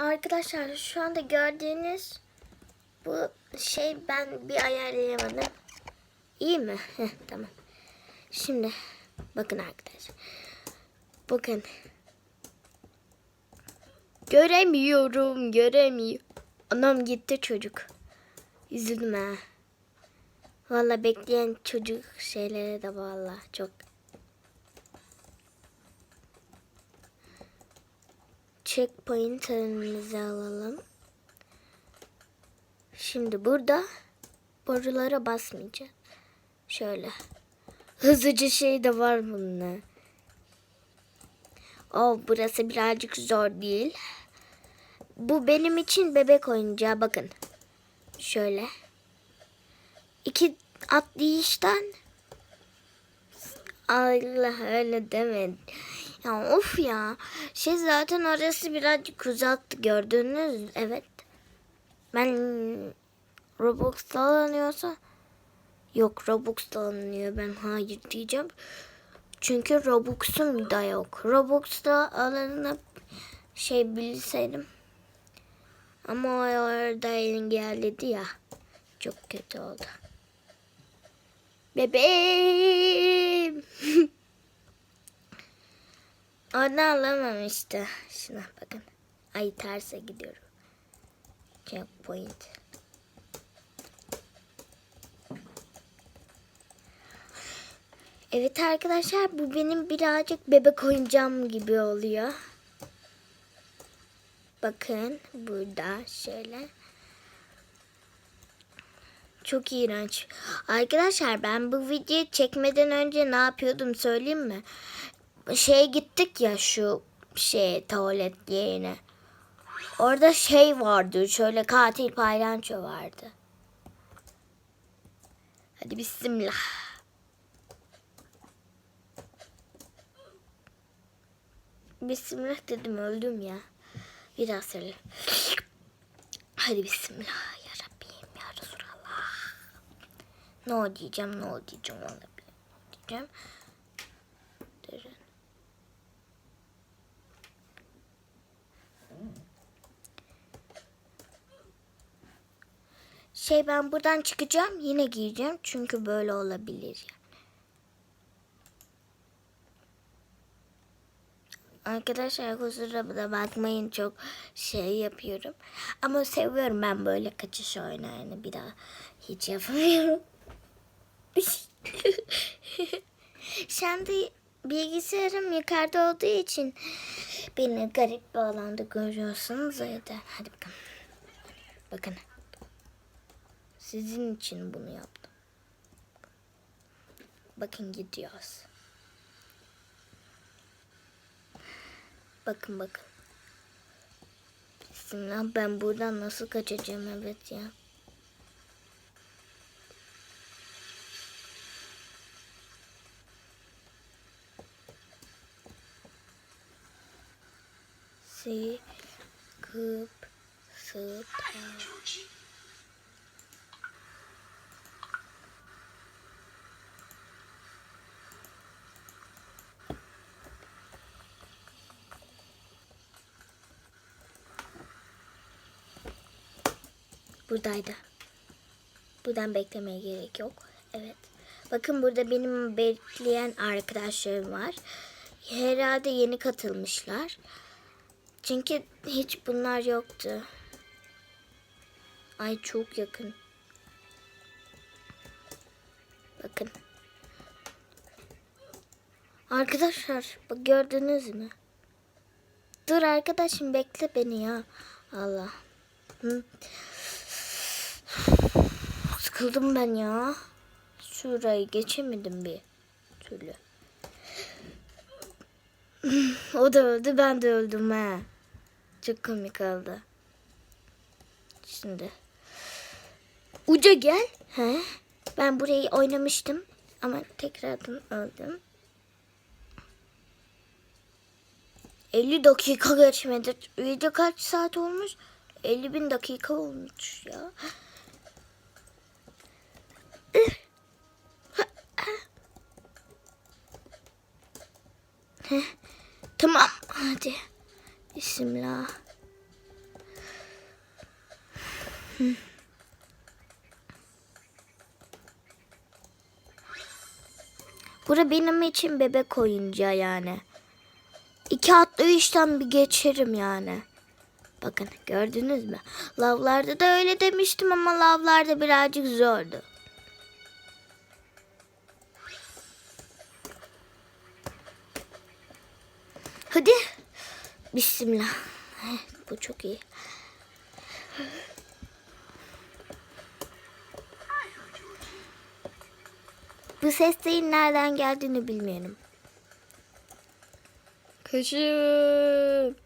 arkadaşlar şu anda gördüğünüz bu şey ben bir ayarlayamadım. İyi mi? Heh, tamam. Şimdi bakın arkadaşlar. Bakın. Göremiyorum, göremiyorum. Anam gitti çocuk. Üzüldüm ha. Valla bekleyen çocuk şeylere de valla çok. Checkpoint'imizi alalım. Şimdi burada borulara basmayacağız. Şöyle. Hızlıca şey de var bununla. Oh burası birazcık zor değil. Bu benim için bebek oyuncağı bakın. Şöyle. İki atlayıştan Allah öyle deme. Ya of ya. Şey zaten orası birazcık uzaktı gördünüz. Evet. Ben Robux'ta alınıyorsa yok Robux'ta alınıyor. Ben hayır diyeceğim. Çünkü Robux'um da yok. Robux'ta alınıp şey bilseydim. Ama o orada engelledi ya. Çok kötü oldu. Bebeğim. Oradan alamam işte. Şuna bakın. Ay terse gidiyorum. Checkpoint. Evet arkadaşlar bu benim birazcık bebek oyuncağım gibi oluyor. Bakın burada şöyle. Çok iğrenç. Arkadaşlar ben bu videoyu çekmeden önce ne yapıyordum söyleyeyim mi? Şey gittik ya şu şey tuvalet yerine. Orada şey vardı. Şöyle katil paylanço vardı. Hadi bismillah. Bismillah dedim öldüm ya. Bir daha söyle. Hadi bismillah ya Rabbim ya Resulallah. Ne o diyeceğim ne o diyeceğim onu diyeceğim. Şey ben buradan çıkacağım yine giyeceğim çünkü böyle olabilir ya. Arkadaşlar kusura da bakmayın çok şey yapıyorum. Ama seviyorum ben böyle kaçış oyunlarını bir daha hiç yapamıyorum. Anda bilgisayarım yukarıda olduğu için beni garip bir alanda görüyorsunuz ya da hadi bakalım. Bakın. Sizin için bunu yaptım. Bakın gidiyoruz. Bakın bakın. Bismillah ben buradan nasıl kaçacağım evet ya. Sıkıp sıkıp. Buradaydı. Buradan beklemeye gerek yok. Evet. Bakın burada benim bekleyen arkadaşlarım var. Herhalde yeni katılmışlar. Çünkü hiç bunlar yoktu. Ay çok yakın. Bakın. Arkadaşlar bak gördünüz mü? Dur arkadaşım bekle beni ya. Allah. Hı. Sıkıldım ben ya. Şurayı geçemedim bir türlü. o da öldü ben de öldüm ha. Çok komik oldu. Şimdi. Uca gel. He? Ben burayı oynamıştım. Ama tekrardan öldüm. 50 dakika geçmedi. Video kaç saat olmuş? 50 bin dakika olmuş ya. Tamam hadi. Bismillah. Bura benim için bebek oyuncağı yani. İki atlayıştan bir geçerim yani. Bakın gördünüz mü? Lavlarda da öyle demiştim ama lavlarda birazcık zordu. Hadi. Bismillah. Eh, Bu çok iyi. Bu seslerin nereden geldiğini bilmiyorum. Kışım.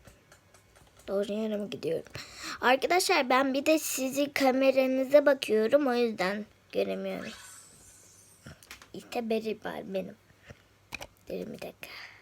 Doğru yere mi gidiyorum? Arkadaşlar ben bir de sizin kameranıza bakıyorum o yüzden göremiyorum. İşte beri var benim. Dur bir dakika.